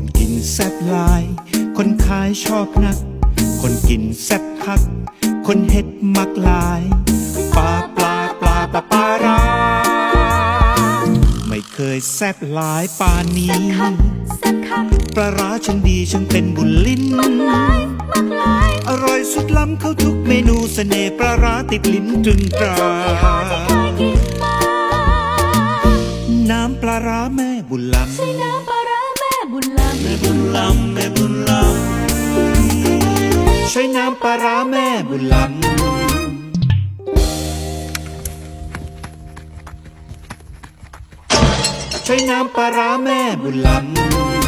คนกินแซ่บหลาย คนขายชอบนัก คนกินแซ่บคัก คนเฮ็ดมักหลาย ปลาปลาปลาปลาปลาร้าไม่เคยแซ่บหลายปานนี้คักแซ่บคักปลาร้าช่างดีช่างเป็นบุญลิ้นหลายมักหลายอร่อยสุดล้ำเข้าทุกเมนูเสน่ห์ปลาร้าติดลิ้นตรึงตราที่หาที่เคยกินมาน้ำปลาร้าแม่บุญล้ใช่น้ำปลาร้าแม่ บุญลำำแม่บุญล้ำแม่บุญล้ำใช้น้ำปลาร้าแม่บุญล้ำใช้น้ำปลาร้าแม่บุญล้ำ